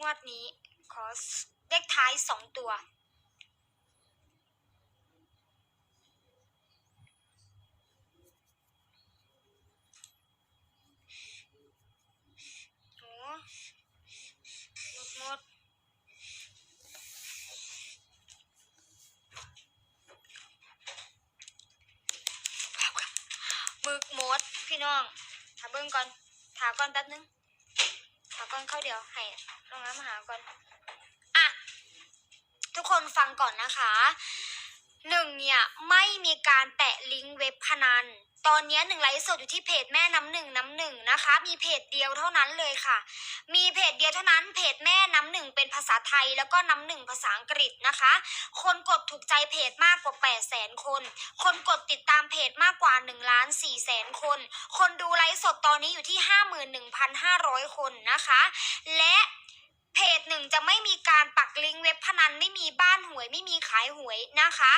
งวดนี้ขอเลขท้ายสองตัวหมดหมดมึกหมดพี่น้องถาเบิ้งก่อน ถาก่อนแป๊บนึง ก่อนเข้าเดี๋ยวให้น้องน้ำมาหาก่อนอะทุกคนฟังก่อนนะคะหนึ่งเนี่ยไม่มีการแตะลิงก์เว็บพนัน ตอนนี้หนึ่งไลฟ์สดอยู่ที่เพจแม่น้ำหนึ่งน้ำหนึ่งนะคะ มีเพจเดียวเท่านั้นเลยค่ะ มีเพจเดียวเท่านั้นเพจแม่น้ำหนึ่งเป็นภาษาไทยแล้วก็น้ำหนึ่งภาษาอังกฤษนะคะ คนกดถูกใจเพจมากกว่า8 0 0แสนคน คนกดติดตามเพจมากกว่า1ล้าน4แสนคน คนดูไลฟ์สดตอนนี้อยู่ที่ 51,500 คนนะคะ และเพจหนึ่งจะไม่มีก ลิงก์เว็บพนันไม่มีบ้านหวยไม่มีขายหวยนะคะ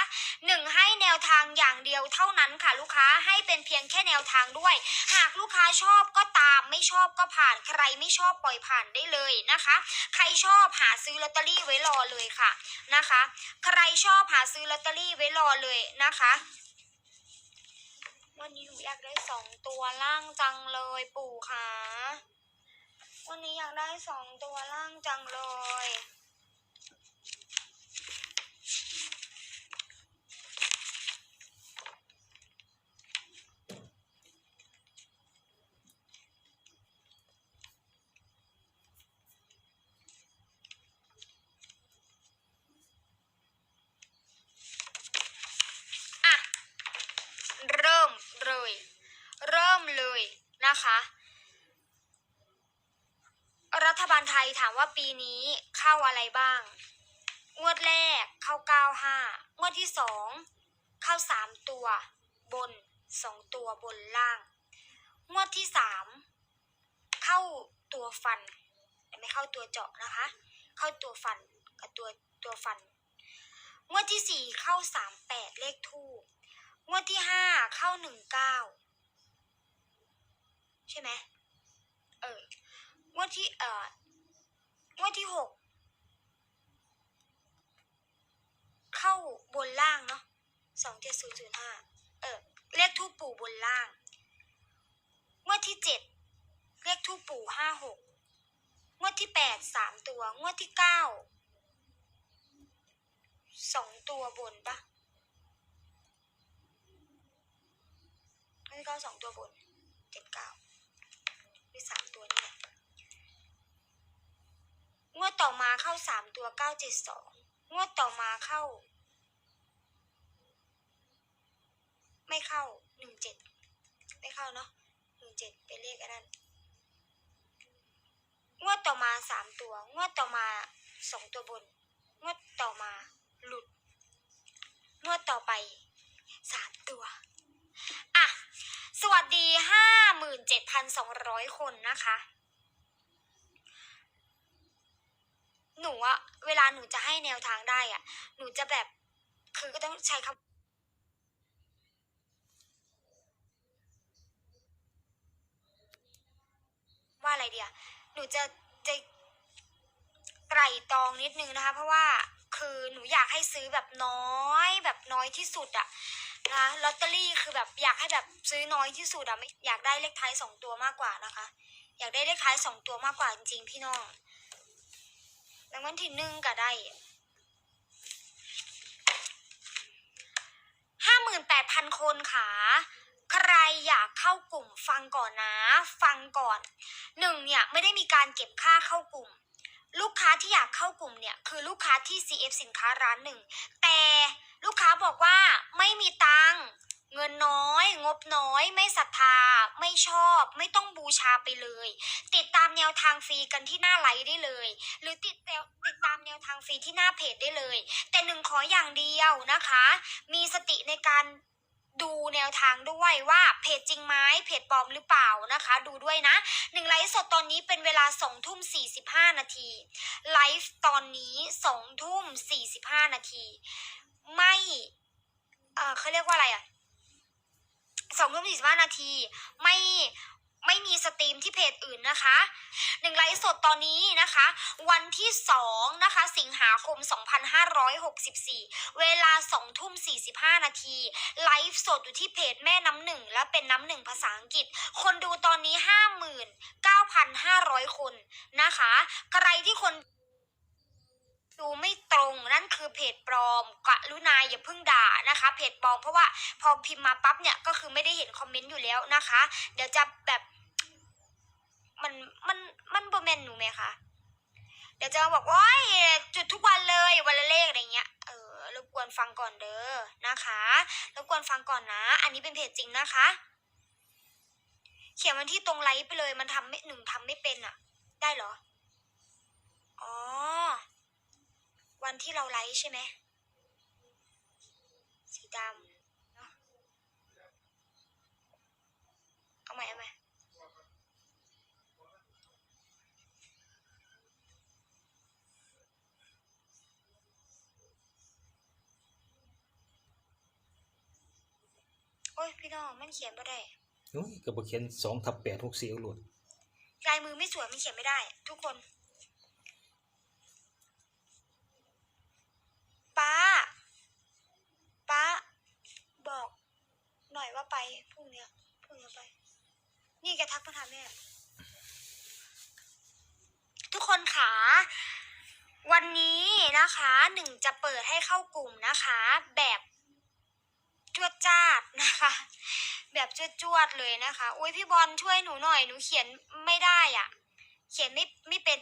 หนึ่งให้แนวทางอย่างเดียวเท่านั้นค่ะลูกค้าให้เป็นเพียงแค่แนวทางด้วย หากลูกค้าชอบก็ตามไม่ชอบก็ผ่านใครไม่ชอบปล่อยผ่านได้เลยนะคะ ใครชอบหาซื้อลอตเตอรี่ไว้รอเลยค่ะนะคะ ใครชอบหาซื้อลอตเตอรี่ไว้รอเลยนะคะวันนี้หนูอยากได้สองตัวล่างจังเลยปู่ค่ะ วันนี้อยากได้สองตัวล่างจังเลย อะ เริ่มเลย เริ่มเลย นะคะ รัฐบาลไทยถามว่าปีนี้เข้าอะไรบ้าง งวดแรกเข้าเก้าห้างวดที่สองเข้าสามตัว บนสองตัวบนล่าง งวดที่สามเข้าตัวฟันแต่ไม่เข้าตัวเจาะนะคะ เข้าตัวฟันกับตัวตัวฟัน งวดที่สี่เข้าสามแปดเลขทูงวดที่ห้าเข้าหนึ่งเก้า ใช่ไหมเอองวดที่เอ่องวดที่หกเข้าบนล่างเนาะสองเจ็ดศูนย์ศูนย์ห้าเออเลขทูปปู่บนล่างงวดที่เจ็ดเลขทูปปู่ห้าหกงวดที่แปดสามตัวงวดที่เก้าสองตัวบนปะงวดที่เก้าสองตัวบนเจ็ดเก้าหรือสามตัวนี่แหละ งวดต่อมาเข้าสามตัวเก้าเจ็ดสองงวดต่อมาเข้า ไม่เข้าหนึ่งเจ็ดไม่เข้าเนาะหนึ่งเจ็ดเป็นเลขอันนั้นงวดต่อมาสามตัวงวดต่อมาสองตัวบนงวดต่อมาหลุดงวดต่อไปสามตัวอะสวัสดีห้าหมื่นเจ็ดพันสองร้อยคนนะคะ หนูอะเวลาหนูจะให้แนวทางได้อะหนูจะแบบ คือก็ต้องใช้คำว่าอะไรเดียหนูจะจะไตร่ตรองนิดนึงนะคะ เพราะว่าคือหนูอยากให้ซื้อแบบน้อย แบบน้อยที่สุดอะนะลอตเตอรี่คือแบบอยากให้แบบซื้อน้อยที่สุดอะไม่อยากได้เลขท้ายสองตัวมากกว่านะคะ อยากได้เลขท้ายสองตัวมากกว่าจริงๆพี่น้อง รางวัลที่หนึ่งก็ได้ห้าหมื่นแปดพันคนค่ะ ใครอยากเข้ากลุ่มฟังก่อนนะ ฟังก่อนหนึ่งเนี่ยไม่ได้มีการเก็บค่าเข้ากลุ่ม ลูกค้าที่อยากเข้ากลุ่มเนี่ยคือลูกค้าที่ CF สินค้าร้านหนึ่งแต่ลูกค้าบอกว่าไม่มีตังค์ เงินน้อย งบน้อย ไม่ศรัทธา ไม่ชอบ ไม่ต้องบูชาไปเลย ติดตามแนวทางฟรีกันที่หน้าไลฟ์ได้เลย หรือติดติดตามแนวทางฟรีที่หน้าเพจได้เลย แต่หนึ่งขออย่างเดียวนะคะ มีสติในการดูแนวทางด้วยว่าเพจจริงไหมเพจปลอมหรือเปล่านะคะ ดูด้วยนะหนึ่งไลฟ์สดตอนนี้เป็นเวลาสองทุ่มสี่สิบห้านาทีไลฟ์ตอนนี้สองทุ่มสี่สิบห้านาที ไม่เออเขาเรียกว่าอะไรอะ สองทุ่มสี่สิบห้านาทีไม่ไม่มีสตรีมที่เพจอื่นนะคะหนึ่งไลฟ์สดตอนนี้นะคะ วันที่สองนะคะ สิงหาคม 2564 เวลา2ทุ่ม45 นาที ไลฟ์สดอยู่ที่เพจแม่น้ำหนึ่งและเป็นน้ำหนึ่งภาษาอังกฤษ คนดูตอนนี้ 59,500 คนนะคะ ใครที่คน ดูไม่ตรงนั่นคือเพจปลอมกรุณาอย่าเพิ่งด่านะคะ เพจปลอมเพราะว่าพอพิมพ์มาปั๊บเนี่ยก็คือไม่ได้เห็นคอมเมนต์อยู่แล้วนะคะ เดี๋ยวจะแบบมันมันมันบอมเมนหนูไหมคะเดี๋ยวจะบอกว่าจุดทุกวันเลยวันละเลขอะไรเงี้ยเออรบกวนฟังก่อนเด้อนะคะรบกวนฟังก่อนนะ อันนี้เป็นเพจจริงนะคะ เขียนวันที่ตรงไลฟ์ไปเลยมันทำไม่หนึ่งทำไม่เป็นอะได้เหรออ วันที่เราไลฟ์ใช่ไหมสีดำเนาะเอาใหม่เอาใหม่โอ้ยพี่น้องมันเขียนไม่ได้โอ้ยก็บ่เขียนสองทับแปดหกสี่เอาโหลดลายมือไม่สวยมันเขียนไม่ได้ ทุกคน ป้า ป้า บอก หน่อยว่าไปพรุ่งเนี้ยพรุ่งนี้ไป นี่แกทักมาถามแม่ทุกคนขาวันนี้นะคะหนึ่งจะเปิดให้เข้ากลุ่มนะคะ แบบจวดจ้าดนะคะ แบบจวดจวดเลยนะคะอุ้ยพี่บอลช่วยหนูหน่อยหนูเขียนไม่ได้อะ เขียนไม่ไม่เป็น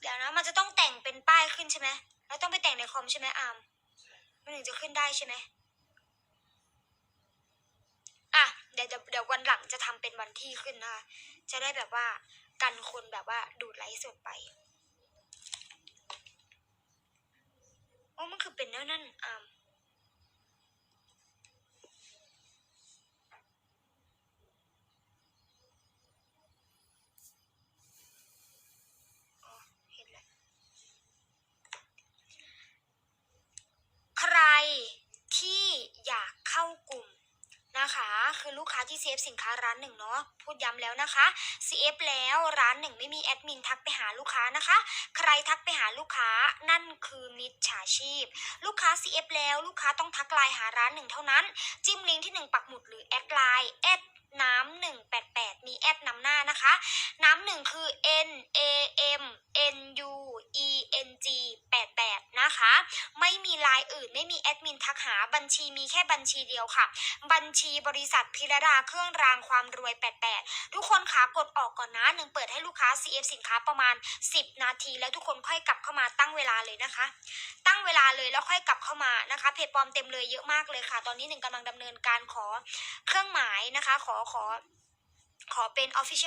เดี๋ยวนะมันจะต้องแต่งเป็นป้ายขึ้นใช่ไหม เราต้องไปแต่งในคอมใช่ไหมอามมันถึงจะขึ้นได้ใช่ไหมอะเดี๋ยวเดี๋ยววันหลังจะทำเป็นวันที่ขึ้นนะคะจะได้แบบว่ากันคนแบบว่าดูดไลฟ์สดไปโอ้มันคือเป็นแนวนั่นอาม อ๋อเห็นแล้ว ใครที่อยากเข้ากลุ่มนะ คือลูกค้าที่เซฟสินค้าร้านหนึ่งเนาะพูดย้ำแล้วนะคะ CF แล้วร้านหนึ่งไม่มีแอดมินทักไปหาลูกค้านะคะ ใครทักไปหาลูกค้านั่นคือมิจฉาชีพ ลูกค้า CF แล้วลูกค้าต้องทักไลน์หาร้านหนึ่งเท่านั้น จิ้มลิงก์ที่หนึ่งปักหมุดหรือแอดไลน์แอด น้ำหนึ่งแปดแปดมีแอดนำหน้านะคะ น้ำหนึ่งคือ N A M N U E N G 88นะคะ ไม่มีลน์อื่นไม่มีแอดมินทักหาบัญชีมีแค่บัญชีเดียวค่ะ บัญชีบริษัทพิรดาเครื่องรางความรวย88ทุกคนคะกดออกก่อนนะหนึ่งเปิดให้ลูกค้า CF สินค้าประมาณ 10 นาที แล้วทุกคนค่อยกลับเข้ามาตั้งเวลาเลยนะคะ ตั้งเวลาเลยแล้วค่อยกลับเข้ามานะคะเพจปลอมเต็มเลยเยอะมากเลยค่ะ ตอนนี้หนึ่งกำลังดำเนินการขอเครื่องหมายนะคะขอขอ ขอเป็น official